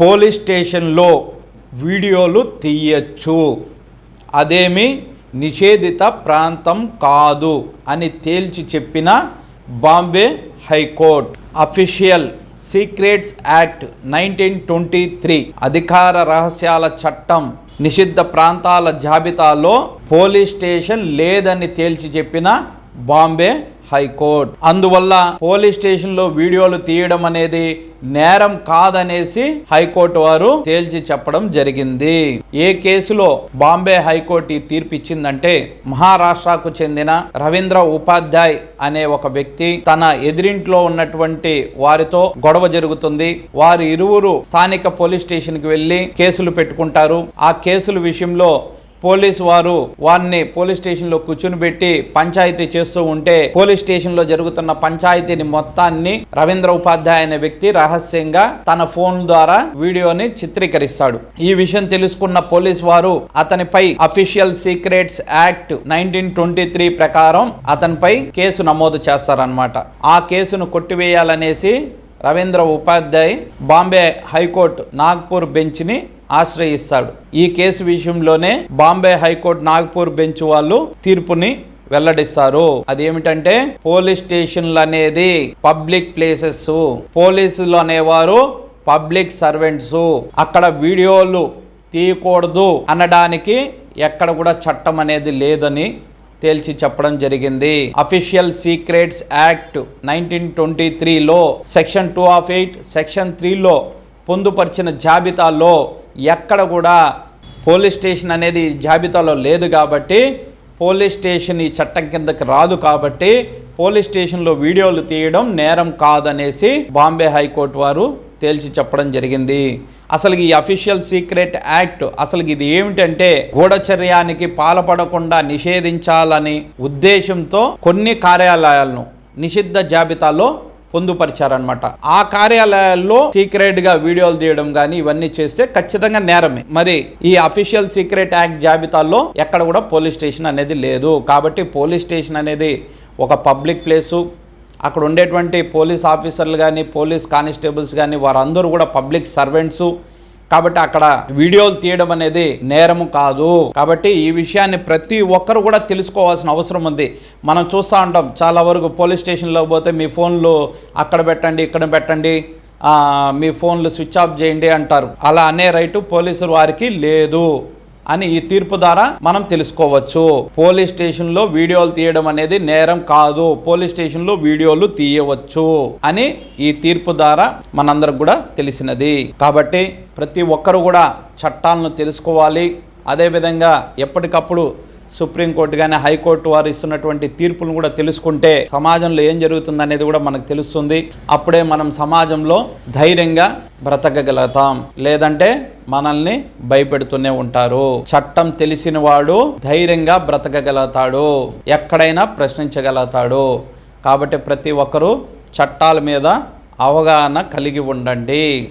Police స్టేషన్లో వీడియోలు తీయచ్చు. అదేమి నిషేధిత ప్రాంతం కాదు అని తేల్చి చెప్పిన Bombay high court official secrets act nineteen twenty three అధికార రహస్యాల చట్టం నిషిద్ధ ప్రాంతాల జాబితాలో పోలీస్ స్టేషన్ లేదని తేల్చి చెప్పిన బాంబే హైకోర్టు. అందువల్ల పోలీస్ స్టేషన్లో వీడియోలు తీయడం అనేది నేరం కాదనేసి హైకోర్టు వారు తేల్చి చెప్పడం జరిగింది. ఏ కేసులో బాంబే హైకోర్టు ఈ తీర్పు ఇచ్చిందంటే మహారాష్ట్రకు చెందిన రవీంద్ర ఉపాధ్యాయ్ అనే ఒక వ్యక్తి తన ఎదిరింట్లో ఉన్నటువంటి వారితో గొడవ జరుగుతుంది. వారి ఇరువురు స్థానిక పోలీస్ స్టేషన్కి వెళ్ళి కేసులు పెట్టుకుంటారు. ఆ కేసుల విషయంలో పోలీసు వారు వారిని పోలీస్ స్టేషన్లో కూర్చుని పెట్టి పంచాయతీ చేస్తూ ఉంటే పోలీస్ స్టేషన్లో జరుగుతున్న పంచాయతీని మొత్తాన్ని రవీంద్ర ఉపాధ్యాయ అనే వ్యక్తి రహస్యంగా తన ఫోన్ ద్వారా వీడియోని చిత్రీకరిస్తాడు. ఈ విషయం తెలుసుకున్న పోలీస్ వారు అతనిపై official secrets act nineteen twenty three ప్రకారం అతనిపై కేసు నమోదు చేస్తారనమాట ఆ కేసును కొట్టివేయాలనేసి రవీంద్ర ఉపాధ్యాయ్ బాంబే హైకోర్టు నాగ్పూర్ బెంచ్ని ఆశ్రయిస్తాడు. ఈ కేసు విషయంలోనే బాంబే హైకోర్టు నాగ్పూర్ బెంచ్ వాళ్ళు తీర్పుని వెల్లడిస్తారు. అదేమిటంటే పోలీస్ స్టేషన్లు అనేది పబ్లిక్ ప్లేసెస్ పోలీసులు అనేవారు పబ్లిక్ సర్వెంట్స్. అక్కడ వీడియోలు తీయకూడదు అనడానికి ఎక్కడ కూడా చట్టం అనేది లేదని తేల్చి చెప్పడం జరిగింది. Official secrets act nineteen twenty త్రీలో section two of eight section త్రీలో పొందుపరిచిన జాబితాలో ఎక్కడ కూడా పోలీస్ స్టేషన్ అనేది జాబితాలో లేదు కాబట్టి పోలీస్ స్టేషన్ ఈ చట్టం కిందకి రాదు కాబట్టి పోలీస్ స్టేషన్లో వీడియోలు తీయడం నేరం కాదనేసి బాంబే హైకోర్టు వారు తేల్చి చెప్పడం జరిగింది. అసలు ఈ అఫీషియల్ సీక్రెట్ యాక్ట్ అసలు ఇది ఏమిటంటే గూఢచర్యానికి పాల్పడకుండా నిషేధించాలని ఉద్దేశంతో కొన్ని కార్యాలయాలను నిషిద్ధ జాబితాలో పొందుపరిచారనమాట ఆ కార్యాలయాల్లో సీక్రెట్గా వీడియోలు తీయడం కానీ ఇవన్నీ చేస్తే ఖచ్చితంగా నేరమే. మరి ఈ అఫీషియల్ సీక్రెట్ యాక్ట్ జాబితాలో ఎక్కడ కూడా పోలీస్ స్టేషన్ అనేది లేదు. కాబట్టి పోలీస్ స్టేషన్ అనేది ఒక పబ్లిక్ ప్లేసు. అక్కడ ఉండేటువంటి పోలీస్ ఆఫీసర్లు కానీ పోలీస్ కానిస్టేబుల్స్ కానీ వారందరూ కూడా పబ్లిక్ సర్వెంట్స్. కాబట్టి అక్కడ వీడియోలు తీయడం అనేది నేరము కాదు. కాబట్టి ఈ విషయాన్ని ప్రతి ఒక్కరు కూడా తెలుసుకోవాల్సిన అవసరం ఉంది. మనం చూస్తూ ఉంటాం చాలా వరకు పోలీస్ స్టేషన్లో పోతే మీ ఫోన్లు అక్కడ పెట్టండి ఇక్కడ పెట్టండి మీ ఫోన్లు స్విచ్ ఆఫ్ చేయండి అంటారు. అలా అనే రైటు పోలీసులు వారికి లేదు. అని ఈ తీర్పు ద్వారా మనం తెలుసుకోవచ్చు. పోలీస్ స్టేషన్లో వీడియోలు తీయడం అనేది నేరం కాదు. పోలీస్ స్టేషన్లో వీడియోలు తీయవచ్చు అని ఈ తీర్పు ద్వారా మనందరికి కూడా తెలిసినది. కాబట్టి ప్రతి ఒక్కరు కూడా చట్టాలను తెలుసుకోవాలి. అదేవిధంగా ఎప్పటికప్పుడు సుప్రీంకోర్టు కానీ హైకోర్టు వారు ఇస్తున్నటువంటి తీర్పులను కూడా తెలుసుకుంటే సమాజంలో ఏం జరుగుతుంది అనేది కూడా మనకు తెలుస్తుంది. అప్పుడే మనం సమాజంలో ధైర్యంగా బ్రతకగలుగుతాం. లేదంటే మనల్ని భయపెడుతూనే ఉంటారు. చట్టం తెలిసిన వాడు ధైర్యంగా బ్రతకగలుగుతాడు. ఎక్కడైనా ప్రశ్నించగలుగుతాడు. కాబట్టి ప్రతి ఒక్కరూ చట్టాల మీద అవగాహన కలిగి ఉండండి.